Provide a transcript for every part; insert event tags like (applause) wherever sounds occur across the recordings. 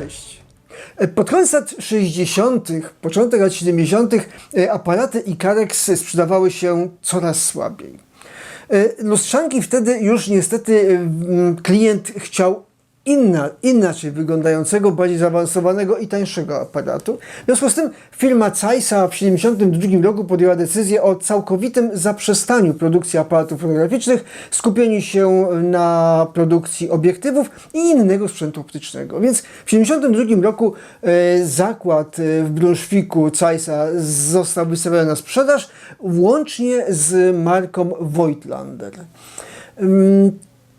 Cześć. E, Pod koniec lat 60., początek lat 70., e, aparaty Icarex sprzedawały się coraz słabiej. E, Lustrzanki wtedy już niestety klient chciał inna, inaczej wyglądającego, bardziej zaawansowanego i tańszego aparatu. W związku z tym firma Zeissa w 1972 roku podjęła decyzję o całkowitym zaprzestaniu produkcji aparatów fotograficznych, skupieniu się na produkcji obiektywów i innego sprzętu optycznego. Więc w 1972 roku e, zakład e, w Brunszwiku Zeissa został wystawiony na sprzedaż, łącznie z marką Voigtlander.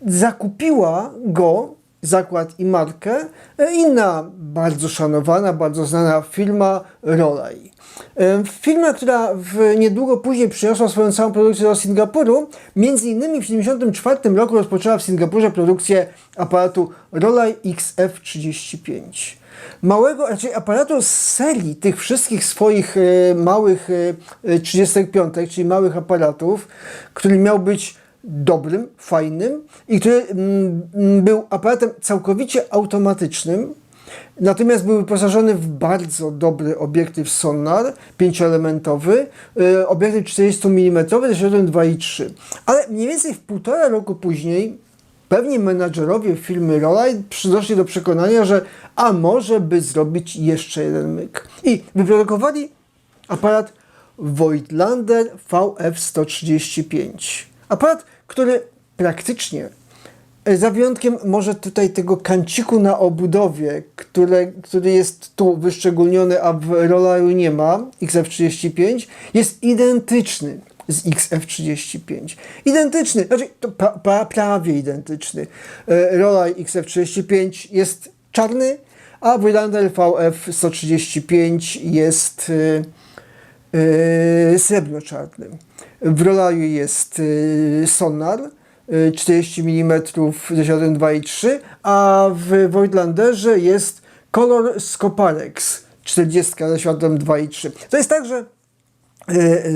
Zakupiła go zakład i markę e, inna bardzo szanowana, bardzo znana firma Rolei. E, Firma, która w niedługo później przyniosła swoją całą produkcję do Singapuru, między innymi w 1974 roku rozpoczęła w Singapurze produkcję aparatu Rolei XF35. Małego, raczej aparatu z serii tych wszystkich swoich e, małych e, 35, czyli małych aparatów, który miał być dobrym, fajnym i który mm, mm, był aparatem całkowicie automatycznym, natomiast był wyposażony w bardzo dobry obiektyw sonar, pięcioelementowy, y, obiektyw 40 mm ze środkiem 2,3. Ale mniej więcej w półtora roku później pewni menadżerowie firmy Rolei przyszli do przekonania, że a może by zrobić jeszcze jeden myk. I wyprodukowali aparat Voigtlander VF135. Aparat, który praktycznie, e, za wyjątkiem może tutaj tego kanciku na obudowie, które, który jest tu wyszczególniony, a w Rolaju nie ma, XF35, jest identyczny z XF35. Identyczny, znaczy to pra, pra, prawie identyczny. E, Rolaj XF35 jest czarny, a Voigtlander VF135 jest e, e, srebrno-czarny. W Rolaju jest y, sonar y, 40 mm ze środkiem 2,3, a w Voigtlanderze jest kolor Scoparex 40 ze środkiem 2,3. To jest tak, że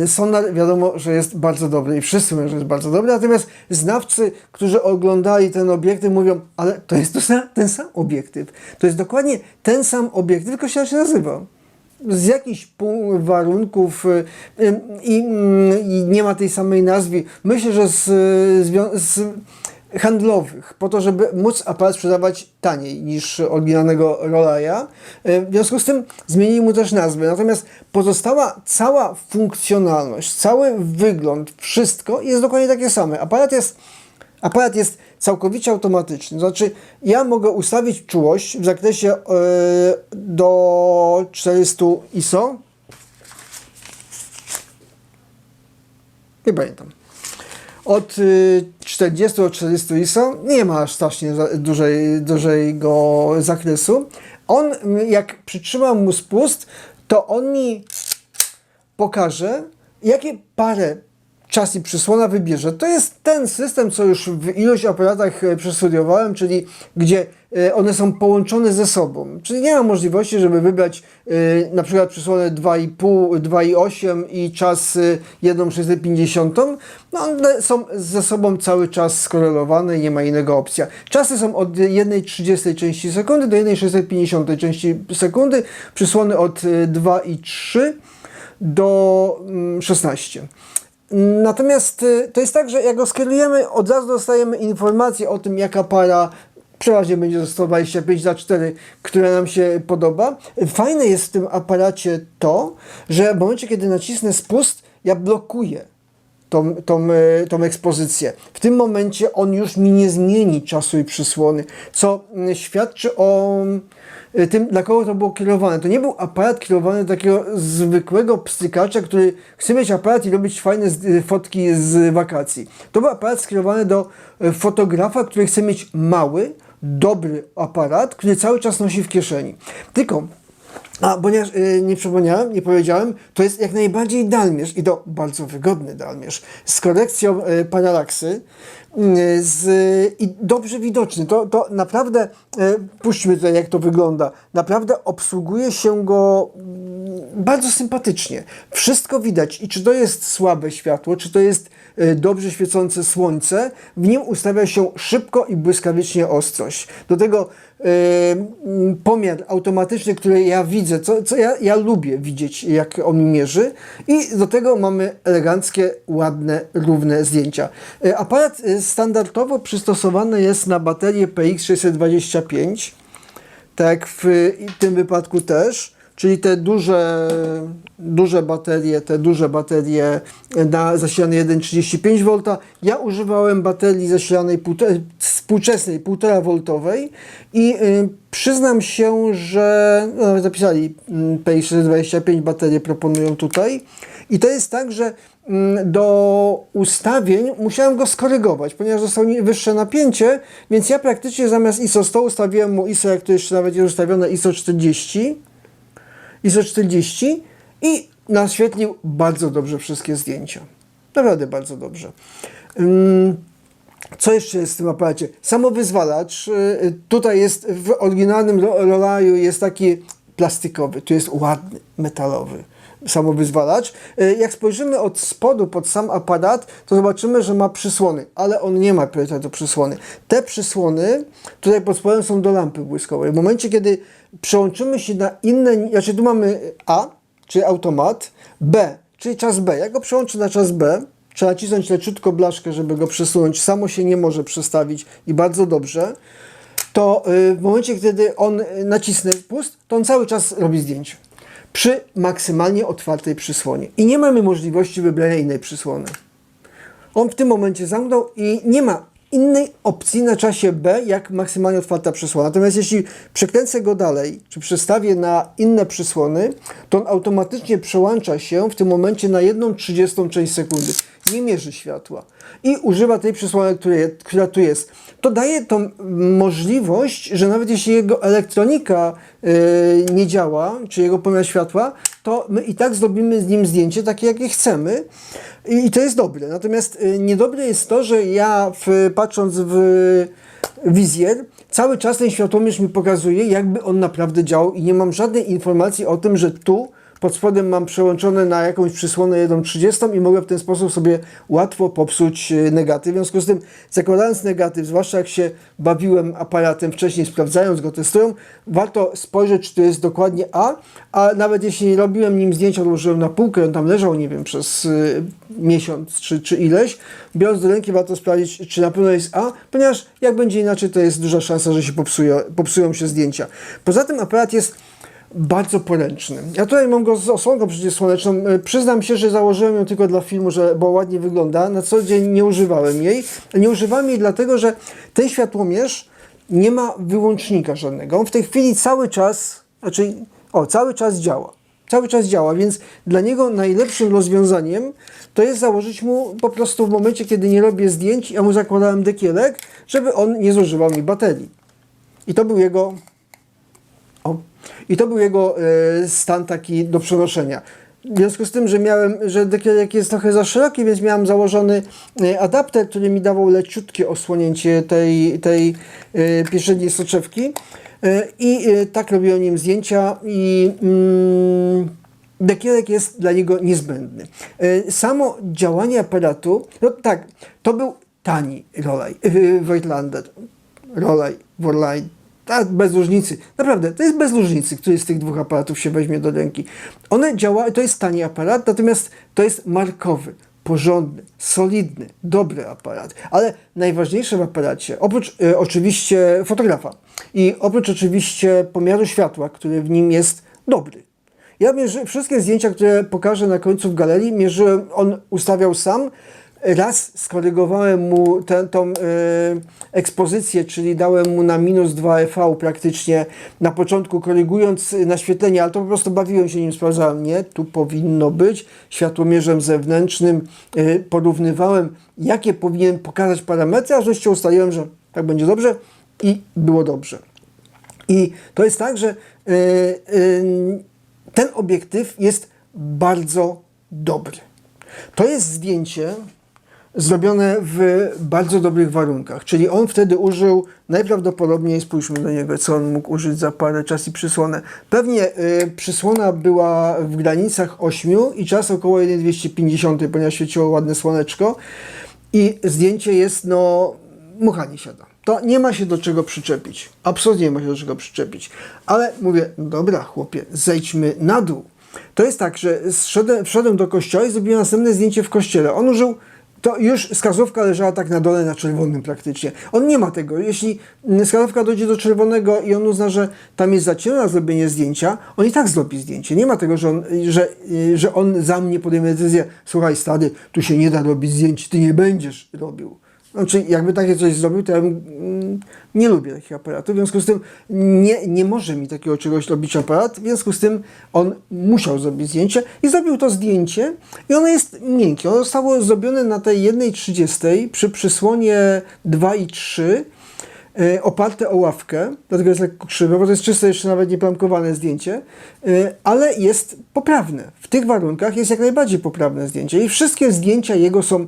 Sonar wiadomo, że jest bardzo dobry i wszyscy mówią, że jest bardzo dobry, natomiast znawcy, którzy oglądali ten obiektyw mówią, ale to jest to sam, ten sam obiektyw. To jest dokładnie ten sam obiektyw, tylko się nazywa z jakichś warunków y, y, i, y, i nie ma tej samej nazwy. Myślę, że z, zwią- z handlowych, po to, żeby móc aparat sprzedawać taniej niż oryginalnego Rolaya. Y, W związku z tym zmienili mu też nazwę. Natomiast pozostała cała funkcjonalność, cały wygląd, wszystko jest dokładnie takie same. Aparat jest Aparat jest całkowicie automatyczny. Znaczy, ja mogę ustawić czułość w zakresie e, do 400 ISO. Nie pamiętam. Od y, 40 do 40 ISO nie ma aż strasznie dużej, dużego zakresu. On, jak przytrzymam mu spust, to on mi pokaże, jakie parę czas i przysłona wybierze. To jest ten system, co już w ilość aparatach e, przestudiowałem, czyli gdzie e, one są połączone ze sobą. Czyli nie ma możliwości, żeby wybrać e, na przykład przysłonę 2,5, 2,8 i czas e, 1,650. No one są ze sobą cały czas skorelowane nie ma innego opcja. Czasy są od 1,30 części sekundy do 1,650 części sekundy, przysłony od e, 2,3 do mm, 16. Natomiast y, to jest tak, że jak go skierujemy, od razu dostajemy informację o tym, jaka para przeważnie będzie to 125 za 4, która nam się podoba. Fajne jest w tym aparacie to, że w momencie, kiedy nacisnę spust, ja blokuję tą, tą, e, tą ekspozycję. W tym momencie on już mi nie zmieni czasu i przysłony, co mm, świadczy o e, tym, dla kogo to było kierowane. To nie był aparat kierowany do takiego zwykłego pstrykacza, który chce mieć aparat i robić fajne e, fotki z wakacji. To był aparat skierowany do fotografa, który chce mieć mały, dobry aparat, który cały czas nosi w kieszeni. Tylko a ponieważ y, nie przypomniałem, nie powiedziałem, to jest jak najbardziej dalmierz i to bardzo wygodny dalmierz z korekcją y, paralaksy y, z, i dobrze widoczny. To, to naprawdę, y, puśćmy tutaj jak to wygląda, naprawdę obsługuje się go bardzo sympatycznie. Wszystko widać i czy to jest słabe światło, czy to jest e, dobrze świecące słońce, w nim ustawia się szybko i błyskawicznie ostrość. Do tego m, pomiar automatyczny, który ja widzę, co, co ja, ja lubię widzieć, jak on mi mierzy i do tego mamy eleganckie, ładne, równe zdjęcia. E, Aparat standardowo przystosowany jest na baterię PX625, tak w tym wypadku też, czyli te duże, duże baterie, te duże baterie na zasilane 1,35 V. Ja używałem baterii zasilanej współczesnej 1,5 voltowej i y, przyznam się, że no, zapisali mm, PX625 baterie proponują tutaj i to jest tak, że mm, do ustawień musiałem go skorygować, ponieważ zostało wyższe napięcie, więc ja praktycznie zamiast ISO 100 ustawiłem mu ISO, jak to jeszcze nawet jest ustawione, ISO 40, ISO 40 i naświetlił bardzo dobrze wszystkie zdjęcia. Naprawdę bardzo dobrze. Ym, co jeszcze jest w tym aparacie? Samowyzwalacz. y, Tutaj jest w oryginalnym ro- Rolaju jest taki plastikowy, tu jest ładny, metalowy samowyzwalacz. Y, Jak spojrzymy od spodu pod sam aparat, to zobaczymy, że ma przysłony, ale on nie ma priorytetu przysłony. Te przysłony tutaj pod spodem są do lampy błyskowej. W momencie, kiedy przełączymy się na inne, znaczy tu mamy A, czyli automat, B, czyli czas B. Jak go przełączę na czas B, trzeba nacisnąć leciutko blaszkę, żeby go przesunąć. Samo się nie może przestawić i bardzo dobrze. To y, w momencie, kiedy on y, nacisnę spust, to on cały czas robi zdjęcie. Przy maksymalnie otwartej przysłonie. I nie mamy możliwości wybrania innej przysłony. On w tym momencie zamknął i nie ma innej opcji na czasie B, jak maksymalnie otwarta przysłona. Natomiast jeśli przekręcę go dalej, czy przestawię na inne przysłony, to on automatycznie przełącza się w tym momencie na 1 trzydziestą część sekundy. Nie mierzy światła. I używa tej przysłony, która tu jest. To daje tą możliwość, że nawet jeśli jego elektronika yy, nie działa, czy jego pomiar światła, to my i tak zrobimy z nim zdjęcie takie, jakie chcemy. I, i to jest dobre. Natomiast y, niedobre jest to, że ja w, patrząc w wizjer, cały czas ten światłomierz mi pokazuje, jakby on naprawdę działał i nie mam żadnej informacji o tym, że tu pod spodem mam przełączone na jakąś przysłonę 1.30 i mogę w ten sposób sobie łatwo popsuć y, negatyw. W związku z tym, zakładając negatyw, zwłaszcza jak się bawiłem aparatem wcześniej, sprawdzając go, testują, warto spojrzeć, czy to jest dokładnie A, a nawet jeśli robiłem nim zdjęcia, odłożyłem na półkę, on tam leżał, nie wiem, przez y, miesiąc czy, czy ileś, biorąc do ręki warto sprawdzić, czy na pewno jest A, ponieważ jak będzie inaczej, to jest duża szansa, że się popsuje, popsują się zdjęcia. Poza tym aparat jest bardzo poręczny. Ja tutaj mam go z osłonką przeciwsłoneczną. E, Przyznam się, że założyłem ją tylko dla filmu, że, bo ładnie wygląda. Na co dzień nie używałem jej. Nie używam jej dlatego, że ten światłomierz nie ma wyłącznika żadnego. On w tej chwili cały czas, znaczy, o, cały czas działa. Cały czas działa, więc dla niego najlepszym rozwiązaniem to jest założyć mu po prostu w momencie, kiedy nie robię zdjęć, ja mu zakładałem dekielek, żeby on nie zużywał mi baterii. I to był jego o. I to był jego e, stan taki do przenoszenia. W związku z tym, że miałem, że dekielek jest trochę za szeroki, więc miałem założony e, adapter, który mi dawał leciutkie osłonięcie tej, tej pierzynnej soczewki. I e, tak robiłem nim zdjęcia i mm, dekielek jest dla niego niezbędny. E, Samo działanie aparatu, no tak, to był tani Rolaj, Voigtlander. Rolaj, Worlaj, a bez różnicy. Naprawdę, to jest bez różnicy, który z tych dwóch aparatów się weźmie do ręki. One działają, to jest tani aparat, natomiast to jest markowy, porządny, solidny, dobry aparat. Ale najważniejsze w aparacie, oprócz e, oczywiście fotografa i oprócz oczywiście pomiaru światła, który w nim jest dobry. Ja mierzy, wszystkie zdjęcia, które pokażę na końcu w galerii, mierzyłem, on ustawiał sam. Raz skorygowałem mu tę tą e, ekspozycję, czyli dałem mu na minus 2 EV praktycznie na początku, korygując e, naświetlenie, ale to po prostu bawiłem się nim, sprawdzałem, nie, tu powinno być, światłomierzem zewnętrznym e, porównywałem, jakie powinien pokazać parametry, aż wreszcie ustaliłem, że tak będzie dobrze i było dobrze. I to jest tak, że y, ten obiektyw jest bardzo dobry. To jest zdjęcie zrobione w bardzo dobrych warunkach. Czyli on wtedy użył najprawdopodobniej, spójrzmy do niego, co on mógł użyć za parę czas i przysłonę. Pewnie y, przysłona była w granicach 8 i czas około 1,250, ponieważ świeciło ładne słoneczko i zdjęcie jest, no, mucha nie siada. To nie ma się do czego przyczepić. Absolutnie nie ma się do czego przyczepić. Ale mówię, dobra chłopie, zejdźmy na dół. To jest tak, że wszedłem do kościoła i zrobiłem następne zdjęcie w kościele. On użył, to już wskazówka leżała tak na dole, na czerwonym praktycznie. On nie ma tego. Jeśli wskazówka dojdzie do czerwonego i on uzna, że tam jest za ciemno na zrobienie zdjęcia, on i tak zrobi zdjęcie. Nie ma tego, że on, że, y, że on za mnie podejmie decyzję, słuchaj stary, tu się nie da robić zdjęć, ty nie będziesz robił. Znaczy, jakby takie coś zrobił, to ja bym, mm, nie lubię takich aparatów. W związku z tym nie, nie może mi takiego czegoś robić aparat. W związku z tym on musiał zrobić zdjęcie i zrobił to zdjęcie i ono jest miękkie. Ono zostało zrobione na tej 1,30 przy przysłonie 2 i 3 e, oparte o ławkę, dlatego jest lekko krzywe, bo to jest czyste, jeszcze nawet nieplamkowane zdjęcie, e, ale jest poprawne. W tych warunkach jest jak najbardziej poprawne zdjęcie i wszystkie zdjęcia jego są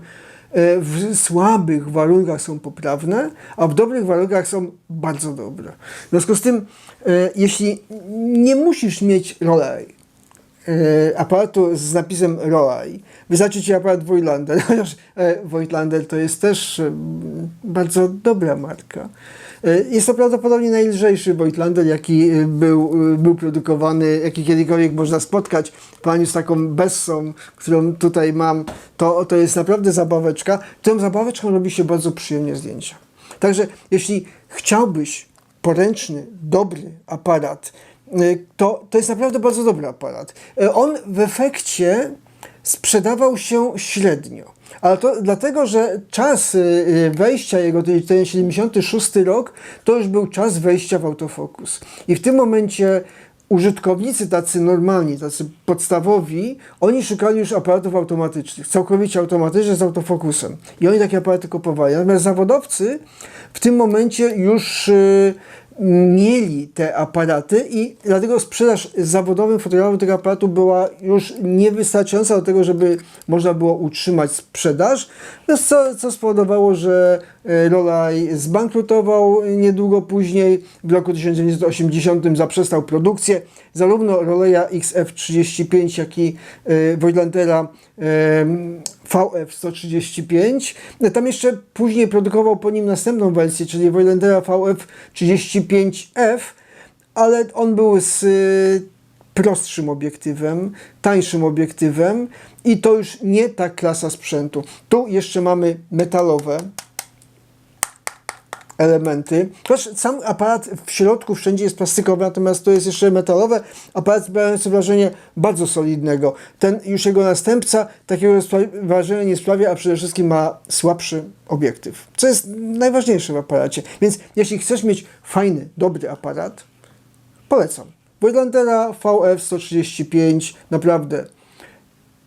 w słabych warunkach są poprawne, a w dobrych warunkach są bardzo dobre. W związku z tym, e, jeśli nie musisz mieć Rolei, e, aparatu z napisem Rolei. Wystarczy Ci aparat Voigtlander, (laughs) chociaż e, Voigtlander to jest też e, bardzo dobra marka. E, Jest to prawdopodobnie najlżejszy Voigtlander, jaki e, był, e, był produkowany, jaki kiedykolwiek można spotkać. Porównaniu z taką Bessą, którą tutaj mam, to, to jest naprawdę zabaweczka. Tą zabaweczką robi się bardzo przyjemnie zdjęcia. Także jeśli chciałbyś poręczny, dobry aparat, y, to, to jest naprawdę bardzo dobry aparat. Y, On w efekcie sprzedawał się średnio. Ale to dlatego, że czas y, y, wejścia jego, ten ten 76 rok, to już był czas wejścia w autofokus. I w tym momencie użytkownicy tacy normalni, tacy podstawowi, oni szukali już aparatów automatycznych, całkowicie automatycznych z autofokusem. I oni takie aparaty kupowali. Natomiast zawodowcy w tym momencie już y, mieli te aparaty i dlatego sprzedaż zawodowym fotografom tego aparatu była już niewystarczająca do tego, żeby można było utrzymać sprzedaż, co, co spowodowało, że Rolaj zbankrutował niedługo później. W roku 1980 zaprzestał produkcję zarówno Roleya XF35, jak i e, Voigtlandera e, VF135. Tam jeszcze później produkował po nim następną wersję, czyli Voigtlandera VF35F, ale on był z prostszym obiektywem, tańszym obiektywem i to już nie ta klasa sprzętu. Tu jeszcze mamy metalowe elementy. Chociaż sam aparat w środku wszędzie jest plastikowy, natomiast to jest jeszcze metalowe. Aparat sprawia wrażenie bardzo solidnego. Ten już jego następca takiego wrażenia nie sprawia, a przede wszystkim ma słabszy obiektyw. Co jest najważniejsze w aparacie. Więc jeśli chcesz mieć fajny, dobry aparat, polecam. Voigtlandera VF135 naprawdę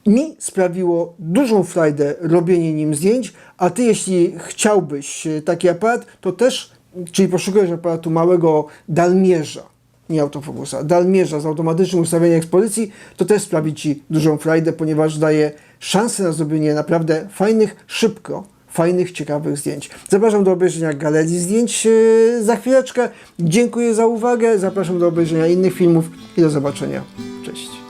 mi sprawiło dużą frajdę robienie nim zdjęć, a ty jeśli chciałbyś e, taki aparat, to też, czyli poszukujesz aparatu małego dalmierza, nie autofokusa, dalmierza z automatycznym ustawieniem ekspozycji, to też sprawi ci dużą frajdę, ponieważ daje szansę na zrobienie naprawdę fajnych, szybko, fajnych, ciekawych zdjęć. Zapraszam do obejrzenia galerii zdjęć e, za chwileczkę. Dziękuję za uwagę, zapraszam do obejrzenia innych filmów i do zobaczenia. Cześć.